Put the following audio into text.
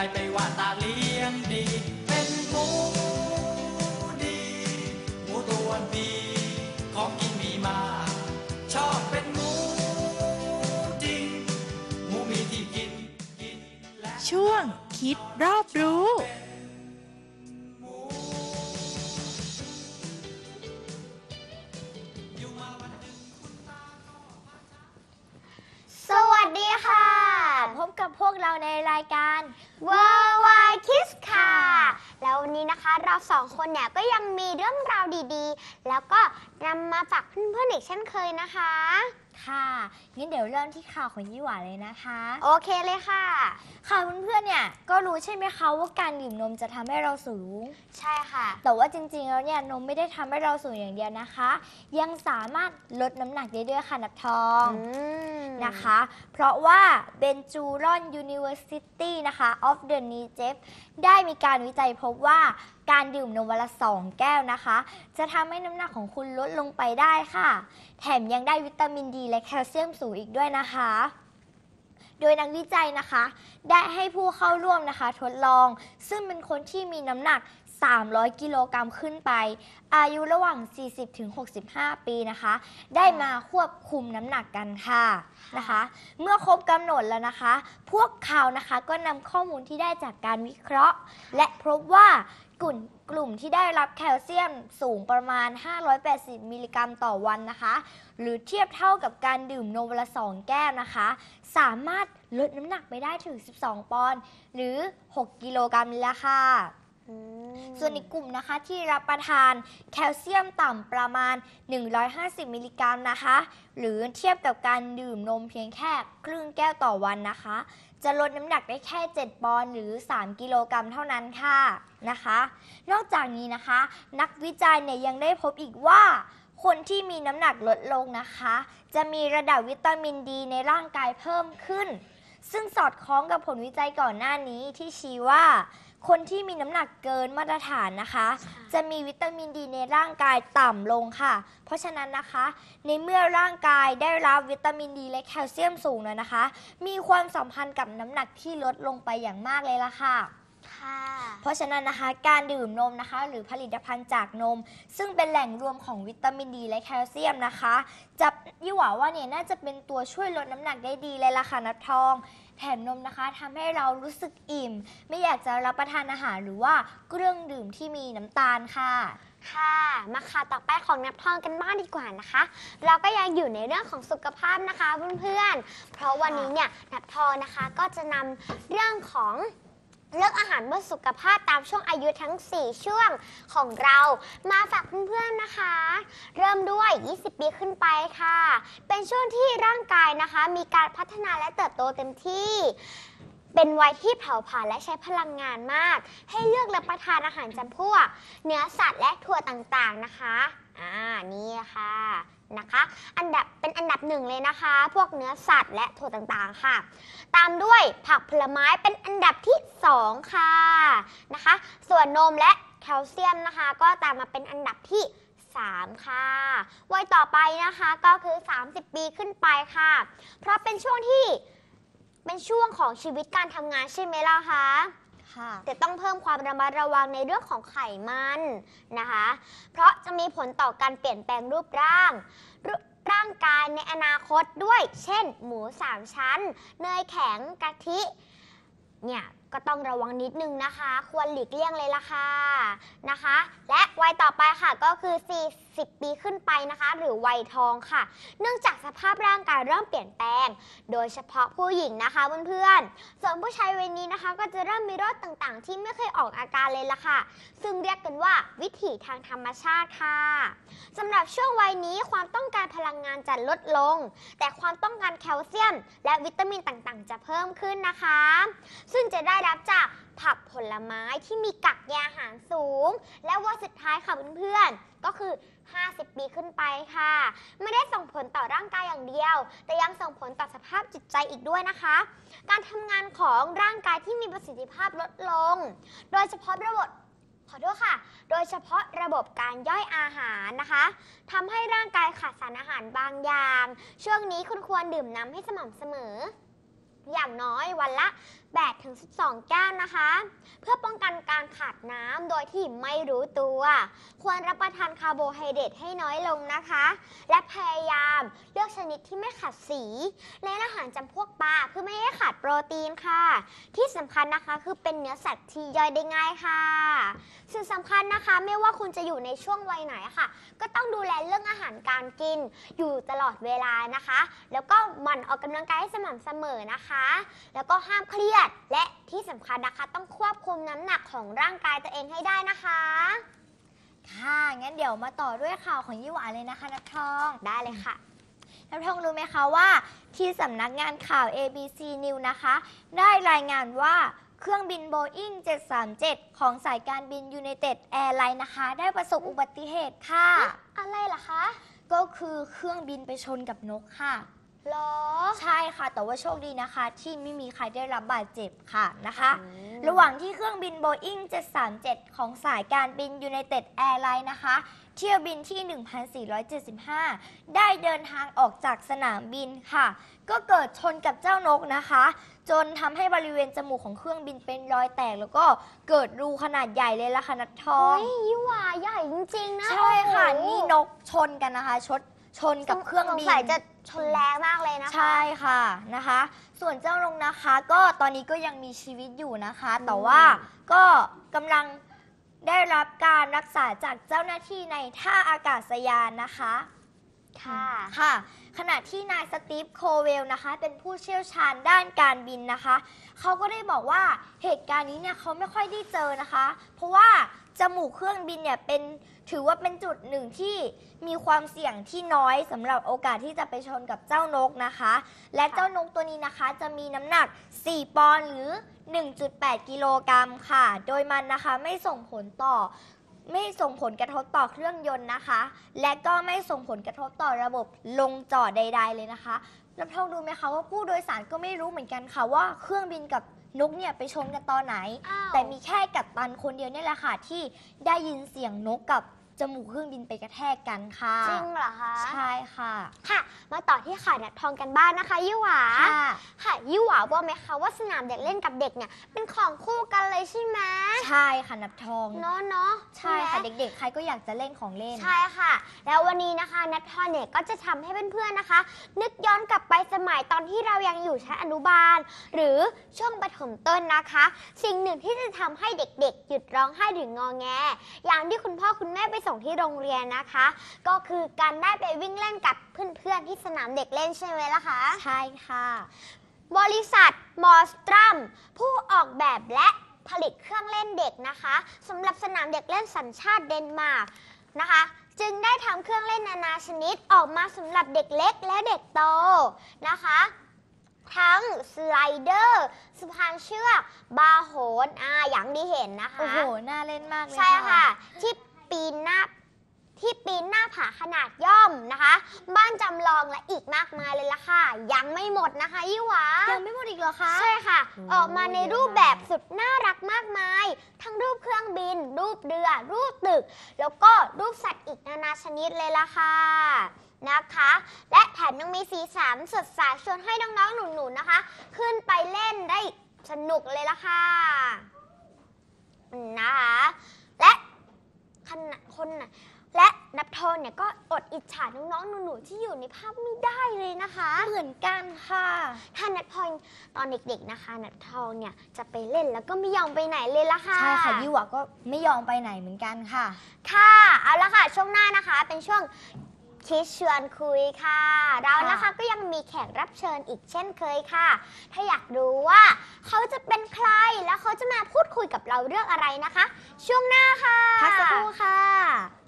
ายไปว่าตาเลี้ยงดี เป็นหมูดี หมูตัวดีของกินมีมา ชอบเป็นหมูจริง หมูมีที่กินกินและ ช่วงคิดรอบรู้ เราในรายการ Worldwide Kids ค่ะ แล้ววันนี้นะคะเราสองคนเนี่ยก็ยังมีเรื่องราวดีๆ แล้วก็นำมาฝากเพื่อนๆอีกเช่นเคยนะคะ ค่ะงั้นเดี๋ยวเริ่มที่ข่าวของยี่หวาเลยนะคะ โอเคเลยค่ะ ค่ะเพื่อนๆเนี่ยก็รู้ใช่ไหมคะว่าการดื่มนมจะทำให้เราสูง ใช่ค่ะ แต่ว่าจริงๆแล้วเนี่ยนมไม่ได้ทำให้เราสูงอย่างเดียวนะคะ ยังสามารถลดน้ำหนักได้ด้วยค่ะนับทองอืมนะคะ เพราะว่าเบนจูรอน University นะคะ of the n e g e p ได้มีการวิจัยพบว่าการดื่มนมวันละ 2 แก้วนะคะ จะทำให้น้ำหนักของคุณลดลงไปได้ค่ะ แถมยังได้วิตามินดีและแคลเซียมสูงอีกด้วยนะคะ โดยนักวิจัยนะคะ ได้ให้ผู้เข้าร่วมนะคะ ทดลอง ซึ่งเป็นคนที่มีน้ำหนัก 300 กิโลกรัมขึ้นไป อายุระหว่าง 40-65 ปีนะคะ ได้มาควบคุมน้ำหนักกันค่ะนะคะ เมื่อครบกำหนดแล้วนะคะ พวกเขานะคะก็นำข้อมูลที่ได้จากการวิเคราะห์ และพบว่า กลุ่มกลุ่มที่ได้รับแคลเซียมสูงประมาณ 580 มิลลิกรัมต่อวันนะคะ หรือเทียบเท่ากับการดื่มนมวันละ 2 แก้วนะคะ สามารถลดน้ำหนักไปได้ถึง 12 ปอนด์หรือ 6 กิโลกรัมเลยละค่ะ ส่วนอีกกลุ่มนะคะที่รับประทานแคลเซียมต่ำประมาณ 150 มิลลิกรัมนะคะ หรือเทียบกับการดื่มนมเพียงแค่ครึ่งแก้วต่อวันนะคะ จะลดน้ำหนักได้แค่ 7 ปอนด์หรือ 3 กิโลกรัมเท่านั้นค่ะนะคะ นอกจากนี้นะคะ นักวิจัยเนี่ยยังได้พบอีกว่า คนที่มีน้ำหนักลดลงนะคะ จะมีระดับวิตามินดีในร่างกายเพิ่มขึ้น ซึ่งสอดคล้องกับผลวิจัยก่อนหน้านี้ที่ชี้ว่า คนที่มีน้ำหนักเกินมาตรฐานนะคะ จะมีวิตามินดีในร่างกายต่ำลงค่ะ เพราะฉะนั้นนะคะ ในเมื่อร่างกายได้รับวิตามินดีและแคลเซียมสูงแล้วนะคะ มีความสัมพันธ์กับน้ำหนักที่ลดลงไปอย่างมากเลยล่ะค่ะค่ะเพราะฉะนั้นนะคะการดื่มนมนะคะ หรือผลิตภัณฑ์จากนม ซึ่งเป็นแหล่งรวมของวิตามินดีและแคลเซียมนะคะจะยี่หว่าว่าเนี่ยน่าจะเป็นตัวช่วยลดน้ำหนักได้ดีเลยล่ะค่ะนับทอง แถมนมนะคะทำให้เรารู้สึกอิ่ม ไม่อยากจะรับประทานอาหารหรือว่าเครื่องดื่มที่มีน้ำตาลค่ะ ค่ะมาข่าต่อไปของนับทองกันบ้างดีกว่านะคะ เราก็ยังอยู่ในเรื่องของสุขภาพนะคะเพื่อนๆเพราะวันนี้เนี่ยนับทองนะคะก็จะนำเรื่องของ เรื่องอาหารเพื่อสุขภาพตามช่วงอายุทั้ง 4 ช่วงของเรามาฝากเพื่อนๆนะคะ เริ่มด้วย 20 ปีขึ้นไปค่ะ เป็นช่วงที่ร่างกายนะคะ มีการพัฒนาและเติบโตเต็มที่ เป็นวัยที่เผาผลาญและใช้พลังงานมาก ให้เลือกรับประทานอาหารจำพวก เนื้อสัตว์และถั่วต่างๆนะคะ อ่า นี่ค่ะ นะคะ อันดับเป็นอันดับหนึ่งเลยนะคะ พวกเนื้อสัตว์และถั่วต่างๆค่ะ ตามด้วยผักผลไม้เป็นอันดับที่สองค่ะนะคะ ส่วนนมและแคลเซียมนะคะ ก็ตามมาเป็นอันดับที่ 3 ค่ะวัยต่อไปนะคะก็คือ 30 ปีขึ้นไปค่ะ เพราะเป็นช่วงที่เป็นช่วงของชีวิตการทำงานใช่ไหมล่ะคะ ค่ะแต่ต้องเพิ่มความระมัดระวังในเรื่องของไขมันนะคะ เพราะจะมีผลต่อการเปลี่ยนแปลงรูปร่างรร่างกายในอนาคตด้วย เช่น หมูสามชั้น เนยแข็งกะทิเนี่ย ก็ต้องระวังนิดนึงนะคะ ควรหลีกเลี่ยงเลยล่ะค่ะนะคะ และวัยต่อไปค่ะก็คือ 40 ปีขึ้นไปนะคะ หรือวัยทองค่ะ เนื่องจากสภาพร่างกายเริ่มเปลี่ยนแปลง โดยเฉพาะผู้หญิงนะคะเพื่อนๆส่วนผู้ชายวัยนี้นะคะ ก็จะเริ่มมีโรคต่างๆ ที่ไม่เคยออกอาการเลยล่ะค่ะ ซึ่งเรียกกันว่าวิถีทางธรรมชาติค่ะสำหรับช่วงวัยนี้ความต้องการพลังงานจะลดลง แต่ความต้องการแคลเซียม และวิตามินต่างๆ จะเพิ่มขึ้นนะคะ ซึ่งจะได้รับจากผักผลไม้ที่มีกักใยอาหารสูง และวัยสุดท้ายค่ะเพื่อนๆ ก็คือ 50 ปีขึ้นไปค่ะ ไม่ได้ส่งผลต่อร่างกายอย่างเดียว แต่ยังส่งผลต่อสภาพจิตใจอีกด้วยนะคะ การทำงานของร่างกายที่มีประสิทธิภาพลดลง โดยเฉพาะระบบขอโทษค่ะ โดยเฉพาะระบบการย่อยอาหารนะคะทำให้ร่างกายขาดสารอาหารบางอย่าง ช่วงนี้คุณควรดื่มน้ำให้สม่ำเสมอ อย่างน้อยวันละ8ถึง12 แก้วนะคะ เพื่อป้องกันการขาดน้ำโดยที่ไม่รู้ตัว ควรรับประทานคาร์โบไฮเดรตให้น้อยลงนะคะ และพยายามเลือกชนิดที่ไม่ขัดสีและอาหารจำพวกปลาเพื่อไม่ให้ขาดโปรตีนค่ะ ที่สำคัญนะคะคือเป็นเนื้อสัตว์ที่ย่อยได้ง่ายค่ะสิ่งสำคัญนะคะไม่ว่าคุณจะอยู่ในช่วงวัยไหนค่ะ ก็ต้องดูแลเรื่องอาหารการกินอยู่ตลอดเวลานะคะ แล้วก็หมั่นออกกำลังกายให้สม่ำเสมอนะคะแล้วก็ห้ามเครียด และที่สำคัญนะคะ ต้องควบคุมน้ำหนักของร่างกายตัวเองให้ได้นะคะ ค่ะ งั้นเดี๋ยวมาต่อด้วยข่าวของยี่หวาเลยนะคะนับทอง ได้เลยค่ะน้ำทองรู้ไหมคะว่า ที่สำนักงานข่าว ABC News นะคะ ได้รายงานว่าเครื่องบิน Boeing 737 ของสายการบิน United Airlines นะคะ ได้ประสบอุบัติเหตุค่ะ อะไรล่ะคะ ก็คือเครื่องบินไปชนกับนกค่ะ หรอ ใช่ค่ะ แต่ว่าโชคดีนะคะ ที่ไม่มีใครได้รับบาดเจ็บค่ะนะคะอืมระหว่างที่เครื่องบิน Boeing 737 ของสายการบิน United Airlines นะคะ เที่ยวบินที่ 1475 ได้เดินทางออกจากสนามบินค่ะ ก็เกิดชนกับเจ้านกนะคะ จนทำให้บริเวณจมูกของเครื่องบินเป็นรอยแตก แล้วก็เกิดรูขนาดใหญ่เลยล่ะค่ะนัททองเฮ้ยยี่หวาใหญ่จริงๆนะใช่ค่ะ โอ้โห นี่นกชนกันนะคะชด ชนกับเครื่องบิน สงสัยจะชนแรงมากเลยนะคะ ใช่ค่ะนะคะ ส่วนเจ้านงนะคะ ก็ตอนนี้ก็ยังมีชีวิตอยู่นะคะ แต่ว่าก็กำลังได้รับการรักษาจากเจ้าหน้าที่ในท่าอากาศยานนะคะ ค่ะค่ะ ขณะที่นายสตีฟโคเวลนะคะ เป็นผู้เชี่ยวชาญด้านการบินนะคะ เขาก็ได้บอกว่าเหตุการณ์นี้เนี่ยเขาไม่ค่อยได้เจอนะคะ เพราะว่าจมูกเครื่องบินเนี่ยเป็นถือว่าเป็นจุดหนึ่งที่มีความเสี่ยงที่น้อยสำหรับโอกาสที่จะไปชนกับเจ้านกนะคะ และเจ้านกตัวนี้นะคะ จะมีน้ำหนัก 4 ปอนด์หรือ 1.8 กิโลกรัมค่ะ โดยมันนะคะไม่ส่งผลต่อ ไม่ส่งผลกระทบต่อเครื่องยนต์นะคะ และก็ไม่ส่งผลกระทบต่อระบบลงจอดใด ๆ เลยนะคะรับทองดูไหมคะว่าผู้โดยสารก็ไม่รู้เหมือนกันค่ะว่าเครื่องบินกับนกเนี่ยไปชนกันตอนไหน อ้าว แต่มีแค่กัปตันคนเดียวเนี่ยแหละค่ะที่ได้ยินเสียงนกกับ จมูกเครื่องบินไปกระแทกกันค่ะ จริงเหรอคะ ใช่ค่ะ ค่ะ มาต่อที่ข่าวนัดทองกันบ้านนะคะ ยี่หวา ค่ะ ค่ะ ยี่หวาบอกไหมคะว่าสนามเด็กเล่นกับเด็กเนี่ยเป็นของคู่กันเลยใช่ไหมใช่ค่ะนับทอง เนาะเนาะใช่ค่ะไหม เด็กๆ ใครก็อยากจะเล่นของเล่น ใช่ค่ะ แล้ววันนี้นะคะนัททอนเนี่ยก็จะทำให้เพื่อนๆนะคะ นึกย้อนกลับไปสมัยตอนที่เรายังอยู่ชั้นอนุบาล หรือช่วงประถมต้นนะคะ สิ่งหนึ่งที่จะทำให้เด็กๆ หยุดร้องไห้หรืองอแง อย่างที่คุณพ่อคุณแม่ไปส่งที่โรงเรียนนะคะ ก็คือการได้ไปวิ่งเล่นกับเพื่อนๆที่สนามเด็กเล่นใช่ไหมล่ะคะ ใช่ค่ะ บริษัทมอสตรัมผู้ออกแบบและผลิตเครื่องเล่นเด็กนะคะสำหรับสนามเด็กเล่นสัญชาติเดนมาร์กนะคะ จึงได้ทำเครื่องเล่นนานาชนิดออกมาสำหรับเด็กเล็กและเด็กโตนะคะ ทั้งสไลเดอร์สะพานเชือกบาร์โหนอ่าอย่างที่เห็นนะคะ โอ้โห น่าเล่นมากเลยใช่ค่ะ ที่ ปีนหน้าที่ปีนหน้าผาขนาดย่อมนะคะ บ้านจำลองและอีกมากมายเลยล่ะค่ะ ยังไม่หมดนะคะยี่หวายังไม่หมดอีกเหรอคะใช่ค่ะโอ้ออกมาในรูปแบบสุดน่ารักมากมาย ทั้งรูปเครื่องบิน รูปเรือ รูปตึก แล้วก็รูปสัตว์อีกนานาชนิดเลยล่ะค่ะนะคะ และแถมยังมีสีสันสดใสชวนให้น้องๆหนูๆนะคะ ขึ้นไปเล่นได้สนุกเลยล่ะค่ะนะคะ และขณะคนน่ะและนับทอนเนี่ยก็อดอิจฉาน้องๆหนูๆที่อยู่ในภาพไม่ได้เลยนะคะ เหมือนกันค่ะ ถ้านัดทองตอนเด็กๆนะคะ นัดทองเนี่ยจะไปเล่นแล้วก็ไม่ยอมไปไหนเลยละค่ะ ใช่ค่ะยี่หวาก็ไม่ยอมไปไหนเหมือนกันค่ะ ค่ะ เอาละค่ะ ช่วงหน้านะคะ เป็นช่วง คิดชวนคุยค่ะ เรานะคะก็ยังมีแขกรับเชิญอีกเช่นเคยค่ะ ถ้าอยากรู้ว่าเขาจะเป็นใครแล้วเขาจะมาพูดคุยกับเราเรื่องอะไรนะคะ ช่วงหน้าค่ะพักสักครู่ค่ะ